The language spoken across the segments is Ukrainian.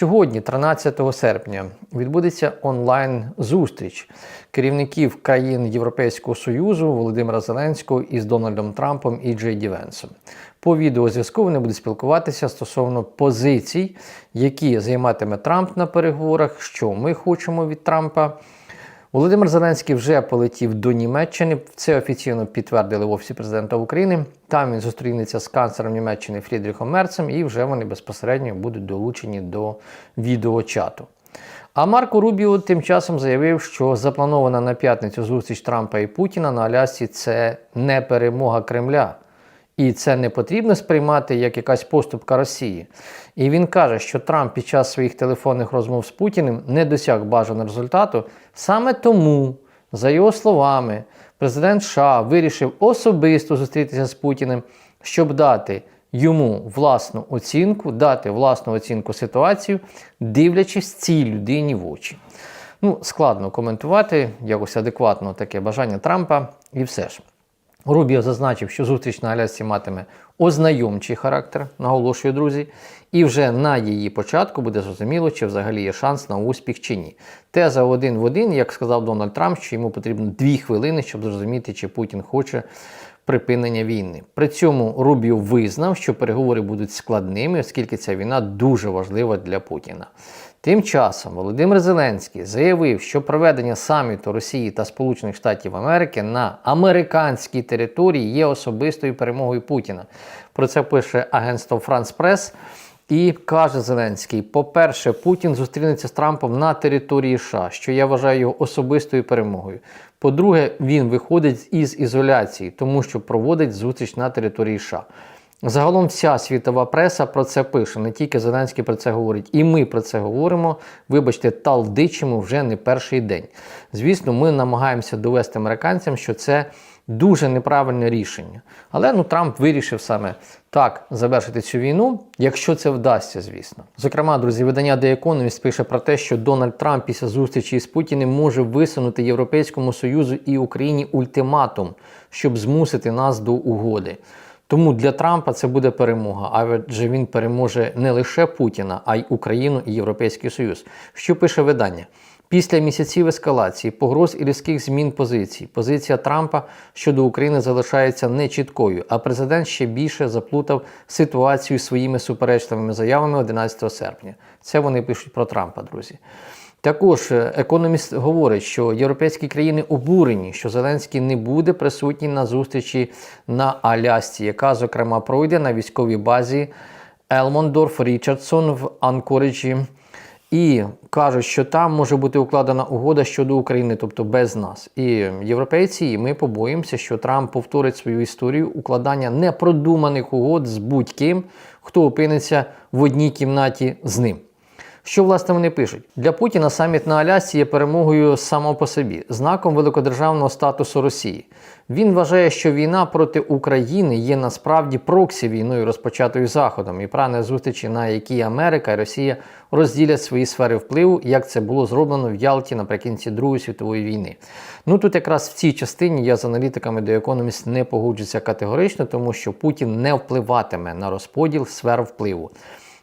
Сьогодні, 13 серпня, відбудеться онлайн-зустріч керівників країн Європейського Союзу Володимира Зеленського із Дональдом Трампом і Джей Ді Венсом. По відеозв'язку вони будуть спілкуватися стосовно позицій, які займатиме Трамп на переговорах, що ми хочемо від Трампа. Володимир Зеленський вже полетів до Німеччини. Це офіційно підтвердили в Офісі президента України. Там він зустрінеться з канцлером Німеччини Фрідріхом Мерцем, і вже вони безпосередньо будуть долучені до відеочату. А Марко Рубіо тим часом заявив, що запланована на п'ятницю зустріч Трампа і Путіна на Алясці це не перемога Кремля. І це не потрібно сприймати як якась поступка Росії. І він каже, що Трамп під час своїх телефонних розмов з Путіним не досяг бажаного результату. Саме тому, за його словами, президент США вирішив особисто зустрітися з Путіним, щоб дати йому власну оцінку, дати власну оцінку ситуацію, дивлячись цій людині в очі. Ну, складно коментувати якось адекватно таке бажання Трампа і все ж. Рубіо зазначив, що зустріч на Алясці матиме ознайомчий характер, наголошую, друзі, і вже на її початку буде зрозуміло, чи взагалі є шанс на успіх чи ні. Теза один в один, як сказав Дональд Трамп, що йому потрібно дві хвилини, щоб зрозуміти, чи Путін хоче припинення війни. При цьому Рубіо визнав, що переговори будуть складними, оскільки ця війна дуже важлива для Путіна. Тим часом Володимир Зеленський заявив, що проведення саміту Росії та Сполучених Штатів Америки на американській території є особистою перемогою Путіна. Про це пише агентство France Press. І каже Зеленський: по-перше, Путін зустрінеться з Трампом на території США, що я вважаю його особистою перемогою. По-друге, він виходить із ізоляції, тому що проводить зустріч на території США. Загалом вся світова преса про це пише, не тільки Зеленський про це говорить, і ми про це говоримо. Вибачте, талдичимо вже не перший день. Звісно, ми намагаємося довести американцям, що це дуже неправильне рішення. Але ну Трамп вирішив саме так завершити цю війну, якщо це вдасться, звісно. Зокрема, друзі, видання The Economist пише про те, що Дональд Трамп після зустрічі з Путіним може висунути Європейському Союзу і Україні ультиматум, щоб змусити нас до угоди. Тому для Трампа це буде перемога, адже він переможе не лише Путіна, а й Україну і Європейський Союз. Що пише видання? Після місяців ескалації, погроз і різких змін позицій, позиція Трампа щодо України залишається нечіткою, а президент ще більше заплутав ситуацію своїми суперечливими заявами 11 серпня. Це вони пишуть про Трампа, друзі. Також економіст говорить, що європейські країни обурені, що Зеленський не буде присутній на зустрічі на Алясці, яка, зокрема, пройде на військовій базі Елмондорф Річардсон в Анкориджі. І кажуть, що там може бути укладена угода щодо України, тобто без нас. І європейці, і ми побоїмося, що Трамп повторить свою історію укладання непродуманих угод з будь-ким, хто опиниться в одній кімнаті з ним. Що власне вони пишуть? Для Путіна саміт на Алясці є перемогою само по собі, знаком великодержавного статусу Росії. Він вважає, що війна проти України є насправді проксі війною, розпочатою Заходом, і прагне зустрічі, на якій Америка і Росія розділять свої сфери впливу, як це було зроблено в Ялті наприкінці Другої світової війни. Ну тут якраз в цій частині я з аналітиками до Economist не погоджуся категорично, тому що Путін не впливатиме на розподіл сфер впливу.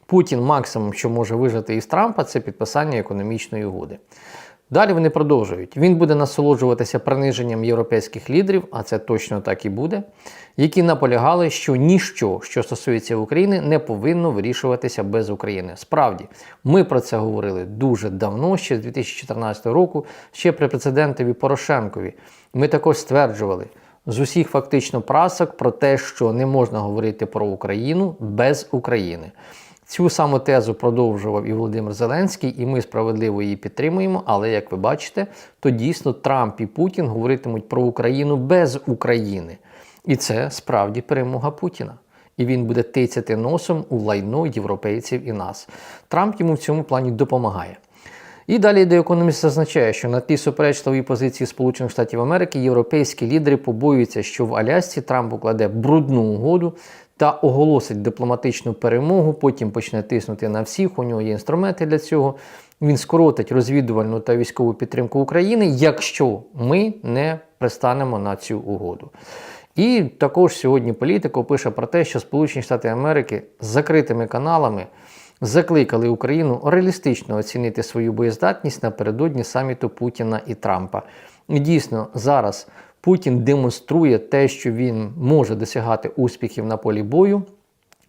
Путін максимум, що може вижити із Трампа, це підписання економічної угоди. Далі вони продовжують. Він буде насолоджуватися приниженням європейських лідерів, а це точно так і буде, які наполягали, що ніщо, що стосується України, не повинно вирішуватися без України. Справді, ми про це говорили дуже давно, ще з 2014 року, ще при президентові Порошенкові. Ми також стверджували з усіх фактично прасок про те, що не можна говорити про Україну без України. Цю саму тезу продовжував і Володимир Зеленський, і ми справедливо її підтримуємо. Але як ви бачите, то дійсно Трамп і Путін говоритимуть про Україну без України. І це справді перемога Путіна. І він буде тицяти носом у лайно європейців і нас. Трамп йому в цьому плані допомагає. І далі The Economist зазначає, що на тлі суперечливої позиції Сполучених Штатів Америки європейські лідери побоюються, що в Алясці Трамп укладе брудну угоду та оголосить дипломатичну перемогу, потім почне тиснути на всіх. У нього є інструменти для цього. Він скоротить розвідувальну та військову підтримку України, якщо ми не пристанемо на цю угоду. І також сьогодні політико пише про те, що Сполучені Штати Америки з закритими каналами закликали Україну реалістично оцінити свою боєздатність напередодні саміту Путіна і Трампа. І дійсно, зараз Путін демонструє те, що він може досягати успіхів на полі бою.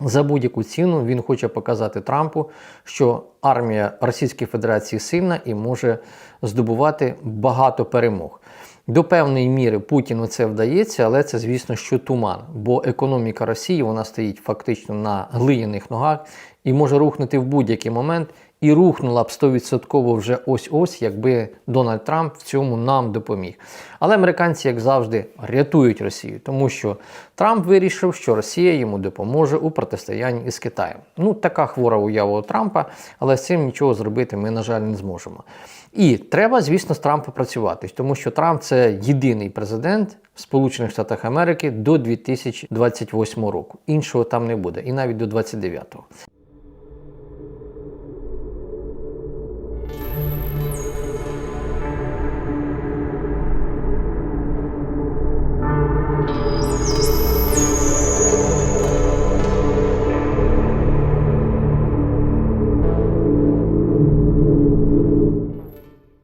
За будь-яку ціну він хоче показати Трампу, що армія Російської Федерації сильна і може здобувати багато перемог. До певної міри Путіну це вдається, але це, звісно, що туман, бо економіка Росії вона стоїть фактично на глиняних ногах і може рухнути в будь-який момент. І рухнула б 100% вже ось-ось, якби Дональд Трамп в цьому нам допоміг. Але американці, як завжди, рятують Росію, тому що Трамп вирішив, що Росія йому допоможе у протистоянні із Китаєм. Ну, така хвора уява у Трампа, але з цим нічого зробити ми, на жаль, не зможемо. І треба, звісно, з Трампом працювати, тому що Трамп це єдиний президент Сполучених Штатах Америки до 2028 року. Іншого там не буде, і навіть до 29-го.